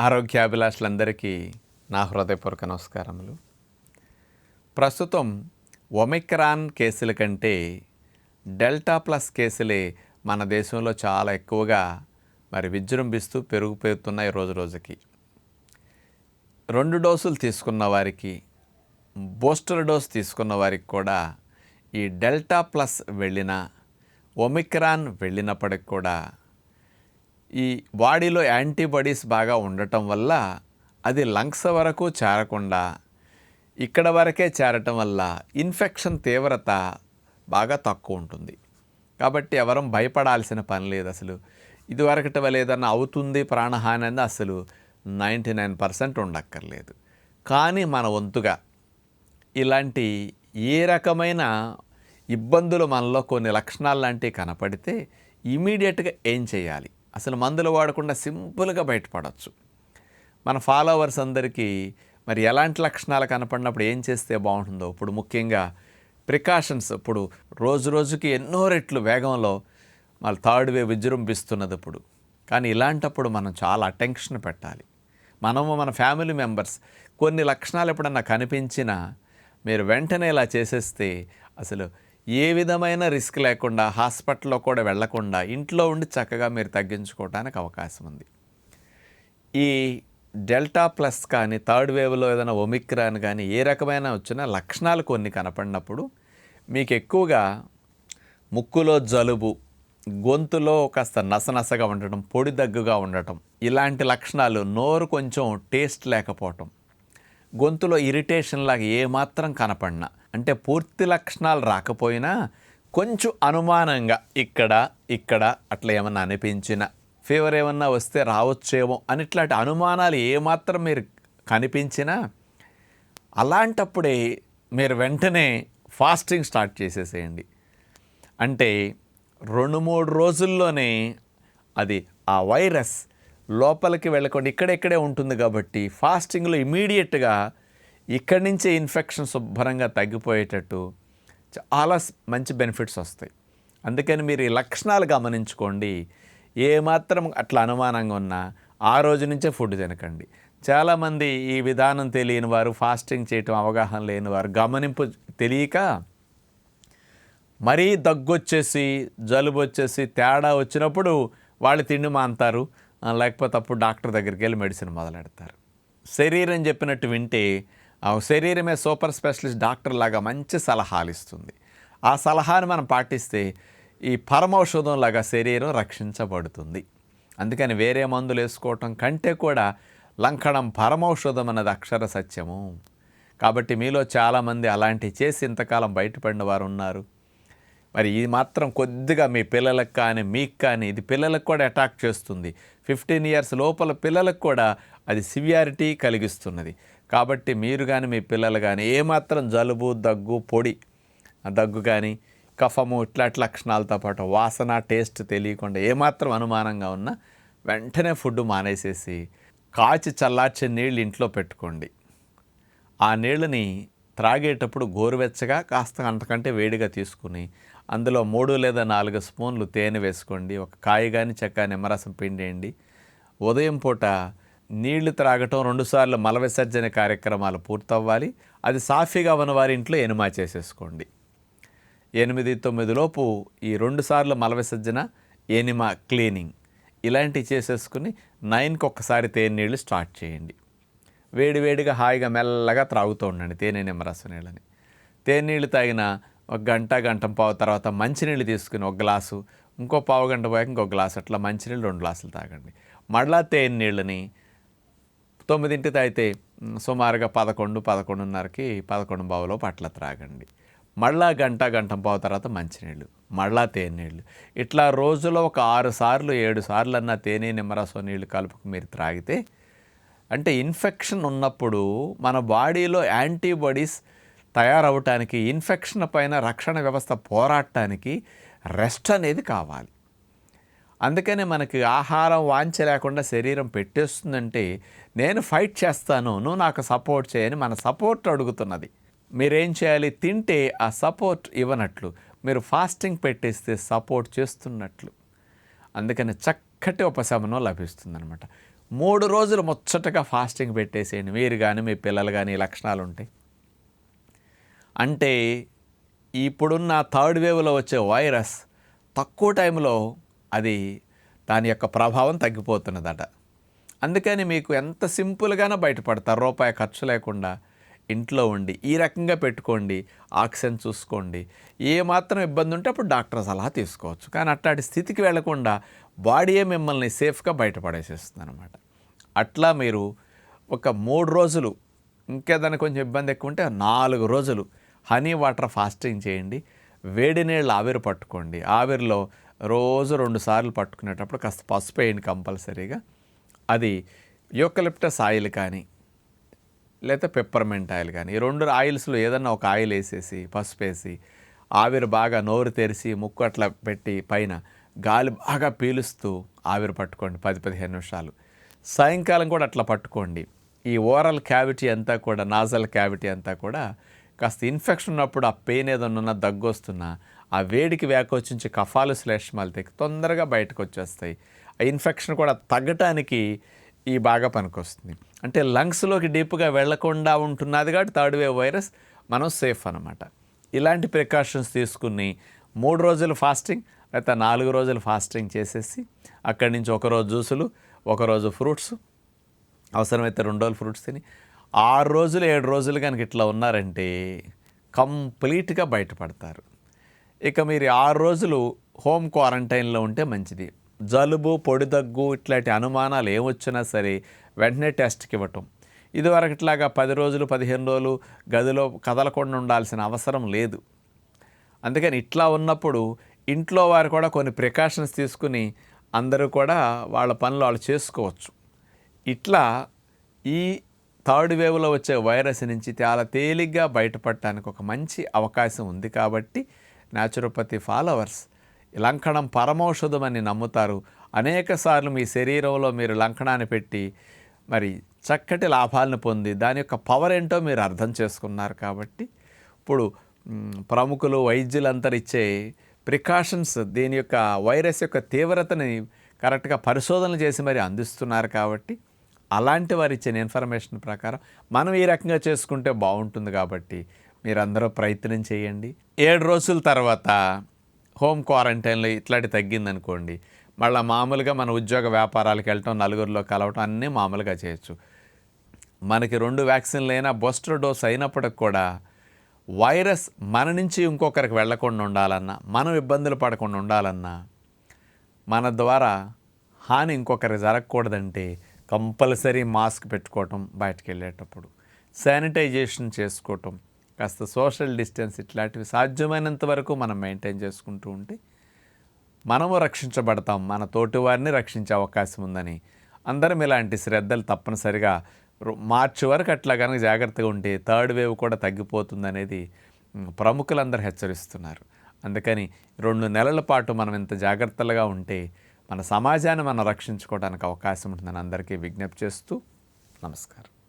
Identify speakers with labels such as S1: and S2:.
S1: ఆరోగ్యాభిలాషులందరికీ నా హృదయపూర్వక నమస్కారములు. ప్రస్తుతం ఒమిక్రాన్ కేసుల కంటే డెల్టా ప్లస్ కేసులే మన దేశంలో చాలా ఎక్కువగా మరి విజృంభిస్తూ పెరిగిపోతున్నాయి రోజు రోజుకి. రెండు డోసులు తీసుకున్న వారికి బూస్టర్ డోస్ తీసుకున్న వారికి కూడా ఈ డెల్టా ప్లస్ వెళ్ళిన ఒమిక్రాన్ వెళ్ళినప్పటికి కూడా ఈ బాడీలో యాంటీబాడీస్ బాగా ఉండటం వల్ల అది లంగ్స్ వరకు చేరకుండా ఇక్కడ వరకే చేరటం వల్ల ఇన్ఫెక్షన్ తీవ్రత బాగా తక్కువ ఉంటుంది. కాబట్టి ఎవరం భయపడాల్సిన పని లేదు అసలు. ఇదివరకటి వల్ల ఏదన్నా అవుతుంది ప్రాణహాని అనేది అసలు నైంటీ నైన్ పర్సెంట్ ఉండక్కర్లేదు. కానీ మన వంతుగా ఇలాంటి ఏ రకమైన ఇబ్బందులు మనలో కొన్ని లక్షణాలు లాంటివి కనపడితే ఇమీడియట్గా ఏం చేయాలి? అసలు మందులు వాడకుండా సింపుల్గా బయటపడవచ్చు మన ఫాలోవర్స్ అందరికీ మరి ఎలాంటి లక్షణాలు కనపడినప్పుడు ఏం చేస్తే బాగుంటుందో ఇప్పుడు ముఖ్యంగా ప్రికాషన్స్ ఇప్పుడు రోజు రోజుకి ఎన్నో రెట్లు వేగంలో మళ్ళీ థర్డ్ వే విజృంభిస్తున్నది ఇప్పుడు. కానీ ఇలాంటప్పుడు మనం చాలా అటెన్షన్ పెట్టాలి. మనము మన ఫ్యామిలీ మెంబర్స్ కొన్ని లక్షణాలు ఎప్పుడన్నా కనిపించినా మీరు వెంటనే ఇలా చేసేస్తే అసలు ఏ విధమైన రిస్క్ లేకుండా హాస్పిటల్లో కూడా వెళ్ళకుండా ఇంట్లో ఉండి చక్కగా మీరు తగ్గించుకోవడానికి అవకాశం ఉంది. ఈ డెల్టా ప్లస్ కానీ థర్డ్ వేవ్లో ఏదైనా ఒమిక్రాన్ కానీ ఏ రకమైన వచ్చిన లక్షణాలు కొన్ని కనపడినప్పుడు మీకు ఎక్కువగా ముక్కులో జలుబు గొంతులో కాస్త నసనసగా ఉండటం పొడి దగ్గుగా ఉండటం ఇలాంటి లక్షణాలు నోరు కొంచెం టేస్ట్ లేకపోవటం గొంతులో ఇరిటేషన్ లాగా ఏమాత్రం కనపడినా అంటే పూర్తి లక్షణాలు రాకపోయినా కొంచెం అనుమానంగా ఇక్కడ ఇక్కడ అట్లా ఏమన్నా అనిపించిన ఫీవర్ ఏమన్నా వస్తే రావచ్చేమో అని ఇట్లాంటి అనుమానాలు ఏమాత్రం మీరు కనిపించినా అలాంటప్పుడే మీరు వెంటనే ఫాస్టింగ్ స్టార్ట్ చేసేసేయండి. అంటే రెండు మూడు రోజుల్లోనే అది ఆ వైరస్ లోపలికి వెళ్ళకుండా ఇక్కడెక్కడే ఉంటుంది కాబట్టి ఫాస్టింగ్లో ఇమీడియట్గా ఇక్కడి నుంచే ఇన్ఫెక్షన్ శుభ్రంగా తగ్గిపోయేటట్టు చాలా మంచి బెనిఫిట్స్ వస్తాయి. అందుకని మీరు ఈ లక్షణాలు గమనించుకోండి. ఏమాత్రం అట్లా అనుమానంగా ఉన్నా ఆ రోజు నుంచే ఫుడ్ తినకండి. చాలామంది ఈ విధానం తెలియని వారు ఫాస్టింగ్ చేయటం అవగాహన లేని వారు గమనింపు తెలియక మరీ దగ్గొచ్చేసి జలుబు వచ్చేసి తేడా వచ్చినప్పుడు వాళ్ళు తిండి మాంతారు. లేకపోతే అప్పుడు డాక్టర్ దగ్గరికి వెళ్ళి మెడిసిన్ మొదలెడతారు. శరీరం చెప్పినట్టు వింటే ఆ శరీరమే సూపర్ స్పెషలిస్ట్ డాక్టర్ లాగా మంచి సలహాలు ఇస్తుంది. ఆ సలహాను మనం పాటిస్తే ఈ పరమౌషధం లాగా శరీరం రక్షించబడుతుంది. అందుకని వేరే మందులు వేసుకోవటం కంటే కూడా లంకణం పరమౌషధం అన్నది అక్షర సత్యము. కాబట్టి మీలో చాలామంది అలాంటివి చేసి ఇంతకాలం బయటపడిన వారు ఉన్నారు. మరి ఇది మాత్రం కొద్దిగా మీ పిల్లలకు కానీ మీకు కానీ ఇది పిల్లలకు కూడా అటాక్ చేస్తుంది. ఫిఫ్టీన్ ఇయర్స్ లోపల పిల్లలకు కూడా అది సివియారిటీ కలిగిస్తున్నది. కాబట్టి మీరు కానీ మీ పిల్లలు కానీ ఏమాత్రం జలుబు దగ్గు పొడి దగ్గు కానీ కఫము ఇట్లాంటి లక్షణాలతో పాటు వాసన టేస్ట్ తెలియకుండా ఏమాత్రం అనుమానంగా ఉన్నా వెంటనే ఫుడ్ మానేసేసి కాచి చల్లార్చే నీళ్ళు ఇంట్లో పెట్టుకోండి. ఆ నీళ్ళని త్రాగేటప్పుడు గోరువెచ్చగా కాస్త అంతకంటే వేడిగా తీసుకుని అందులో మూడు లేదా నాలుగు స్పూన్లు తేనె వేసుకోండి. ఒక కాయ కానీ చెక్క నిమ్మరసం పిండేయండి ఉదయం పూట నీళ్ళు త్రాగటం రెండుసార్లు మల విసర్జన కార్యక్రమాలు పూర్తవ్వాలి. అది సాఫీగా ఉన్న వారి ఇంట్లో ఎనుమా చేసేసుకోండి. ఎనిమిది తొమ్మిది లోపు ఈ రెండుసార్లు మల విసర్జన ఎనిమా క్లీనింగ్ ఇలాంటివి చేసేసుకుని నైన్కి ఒక్కసారి తేనె నీళ్ళు స్టార్ట్ చేయండి. వేడివేడిగా హాయిగా మెల్లగా త్రాగుతూ ఉండండి తేనె నిమ్మరసం నీళ్ళని. తేనె నీళ్ళు తాగిన ఒక గంట గంట పావు తర్వాత మంచినీళ్ళు తీసుకుని ఒక గ్లాసు ఇంకో పావు గంట పోయాక ఇంకో గ్లాసు అట్లా మంచినీళ్ళు రెండు గ్లాసులు తాగండి. మళ్ళా తేనె నీళ్ళని తొమ్మిదింటి తాగితే సుమారుగా పదకొండు పదకొండున్నరకి పదకొండు బావులో పట్ల త్రాగండి. మళ్ళా గంట గంట పావు తర్వాత మంచినీళ్ళు మళ్ళా తేనె నీళ్ళు. ఇట్లా రోజులో ఒక ఆరు సార్లు ఏడు సార్లు అన్న తేనె నిమ్మరసం నీళ్ళు కలుపుకు మీరు త్రాగితే అంటే ఇన్ఫెక్షన్ ఉన్నప్పుడు మన బాడీలో యాంటీబాడీస్ తయారవటానికి ఇన్ఫెక్షన్ పైన రక్షణ వ్యవస్థ పోరాడటానికి రెస్ట్ అనేది కావాలి. అందుకనే మనకి ఆహారం వాంచ లేకుండా శరీరం పెట్టేస్తుందంటే నేను ఫైట్ చేస్తాను నువ్వు నాకు సపోర్ట్ చేయని మన సపోర్ట్ అడుగుతున్నది. మీరేం చేయాలి? తింటే ఆ సపోర్ట్ ఇవ్వనట్లు. మీరు ఫాస్టింగ్ పెట్టేస్తే సపోర్ట్ చేస్తున్నట్లు. అందుకని చక్కటి ఉపశమనం లభిస్తుందన్నమాట. మూడు రోజులు ముచ్చటగా ఫాస్టింగ్ పెట్టేసేయండి. మీరు కానీ మీ పిల్లలు కానీ లక్షణాలు ఉంటాయి అంటే ఇప్పుడున్న థర్డ్ వేవ్లో వచ్చే వైరస్ తక్కువ టైంలో అది దాని యొక్క ప్రభావం తగ్గిపోతున్నదట. అందుకని మీకు ఎంత సింపుల్గానే బయటపడతారు. రూపాయి ఖర్చు లేకుండా ఇంట్లో ఉండి ఈ రకంగా పెట్టుకోండి ఆక్సిజన్ చూసుకోండి. ఏ మాత్రం ఇబ్బంది ఉంటే అప్పుడు డాక్టర్ సలహా తీసుకోవచ్చు. కానీ అట్లాంటి స్థితికి వెళ్ళకుండా బాడీయే మిమ్మల్ని సేఫ్గా బయటపడేసేస్తుంది అనమాట అట్లా మీరు ఒక మూడు రోజులు ఇంకేదైనా కొంచెం ఇబ్బంది ఎక్కువ ఉంటే నాలుగు రోజులు హనీ వాటర్ ఫాస్టింగ్ చేయండి. వేడి నీళ్ళు ఆవిరి పట్టుకోండి. ఆవిరిలో రోజు రెండు సార్లు పట్టుకునేటప్పుడు కాస్త పసుపు వేయండి కంపల్సరీగా. అది యూకలిప్టస్ ఆయిల్ కానీ లేకపోతే పెప్పర్మెంట్ ఆయిల్ కానీ ఈ రెండు ఆయిల్స్లో ఏదన్నా ఒక ఆయిల్ వేసేసి పసుపు వేసి ఆవిరి బాగా నోరు తెరిచి ముక్కు అట్లా పెట్టి పైన గాలి బాగా పీలుస్తూ ఆవిరి పట్టుకోండి పది పదిహేను నిమిషాలు. సాయంకాలం కూడా అట్లా పట్టుకోండి. ఈ ఓరల్ క్యావిటీ అంతా కూడా నాజల్ క్యావిటీ అంతా కూడా కాస్త ఇన్ఫెక్షన్ ఉన్నప్పుడు ఆ పెయిన్ ఏదన్నా దగ్గు వస్తున్నా ఆ వేడికి వ్యాకోచించి కఫాలు శ్లేష్మాలు తెగి తొందరగా బయటకు వచ్చేస్తాయి ఆ ఇన్ఫెక్షన్ కూడా తగ్గటానికి ఈ బాగా పనికొస్తుంది. అంటే లంగ్స్లోకి డీప్గా వెళ్ళకుండా ఉంటున్నది కాబట్టి థర్డ్ వేవ్ వైరస్ మనం సేఫ్ అనమాట ఇలాంటి ప్రికాషన్స్ తీసుకుని మూడు రోజులు ఫాస్టింగ్ లేకపోతే నాలుగు రోజులు ఫాస్టింగ్ చేసేసి అక్కడి నుంచి ఒకరోజు జ్యూసులు ఒకరోజు ఫ్రూట్స్ అవసరమైతే రెండు రోజులు ఫ్రూట్స్ తిని ఆరు రోజులు ఏడు రోజులు కనుక ఇట్లా ఉన్నారంటే కంప్లీట్గా బయటపడతారు. ఇక మీరు ఆరు రోజులు హోమ్ క్వారంటైన్లో ఉంటే మంచిది. జలుబు పొడి దగ్గు ఇట్లాంటి అనుమానాలు ఏమొచ్చినా సరే వెంటనే టెస్ట్కి ఇవ్వటం. ఇదివరకు ఇట్లాగా పది రోజులు పదిహేను రోజులు గదిలో కదలకుండా ఉండాల్సిన అవసరం లేదు. అందుకని ఇట్లా ఉన్నప్పుడు ఇంట్లో వారు కూడా కొన్ని ప్రికాషన్స్ తీసుకుని అందరూ కూడా వాళ్ళ పనులు వాళ్ళు చేసుకోవచ్చు. ఇట్లా ఈ థర్డ్ వేవ్లో వచ్చే వైరస్ నుంచి చాలా తేలిగ్గా బయటపడటానికి ఒక మంచి అవకాశం ఉంది కాబట్టి న్యాచురోపతి ఫాలోవర్స్ లంకణం పరమౌషధం అని నమ్ముతారు అనేకసార్లు మీ శరీరంలో మీరు లంకణాన్ని పెట్టి మరి చక్కటి లాభాలను పొంది దాని యొక్క పవర్ ఏంటో మీరు అర్థం చేసుకున్నారు కాబట్టి ఇప్పుడు ప్రముఖులు వైద్యులందరూ ఇచ్చే ప్రికాషన్స్ దీని యొక్క వైరస్ యొక్క తీవ్రతని కరెక్ట్గా పరిశోధనలు చేసి మరి అందిస్తున్నారు కాబట్టి అలాంటి వారు ఇచ్చిన ఇన్ఫర్మేషన్ ప్రకారం మనం ఈ రకంగా చేసుకుంటే బాగుంటుంది కాబట్టి మీరందరూ ప్రయత్నం చేయండి. ఏడు రోజుల తర్వాత హోమ్ క్వారంటైన్లో ఇట్లాంటి తగ్గిందనుకోండి. మళ్ళీ మామూలుగా మన ఉద్యోగ వ్యాపారాలకు వెళ్ళటం నలుగురిలో కలవటం అన్నీ మామూలుగా చేయొచ్చు. మనకి రెండు వ్యాక్సిన్లు అయినా బూస్టర్ డోస్ అయినప్పటికి కూడా వైరస్ మన నుంచి ఇంకొకరికి వెళ్ళకుండా ఉండాలన్నా మనం ఇబ్బందులు పడకుండా ఉండాలన్నా మన ద్వారా హాని ఇంకొకరికి జరగకూడదంటే కంపల్సరీ మాస్క్ పెట్టుకోవటం బయటకు వెళ్ళేటప్పుడు శానిటైజేషన్ చేసుకోవటం కాస్త సోషల్ డిస్టెన్స్ ఇట్లాంటివి సాధ్యమైనంత వరకు మనం మెయింటైన్ చేసుకుంటూ ఉంటే మనము రక్షించబడతాం మన తోటి వారిని రక్షించే అవకాశం ఉందని. అందరం ఇలాంటి శ్రద్ధలు తప్పనిసరిగా రు- మార్చి వరకు అట్లా కనుక జాగ్రత్తగా ఉంటే థర్డ్ వేవ్ కూడా తగ్గిపోతుందనేది ప్రముఖులందరూ హెచ్చరిస్తున్నారు. అందుకని రెండు నెలల పాటు మనం ఇంత జాగ్రత్తలుగా ఉంటే మన సమాజాన్ని మనం రక్షించుకోవడానికి అవకాశం ఉంటుందని అందరికీ విజ్ఞప్తి చేస్తూ నమస్కారం.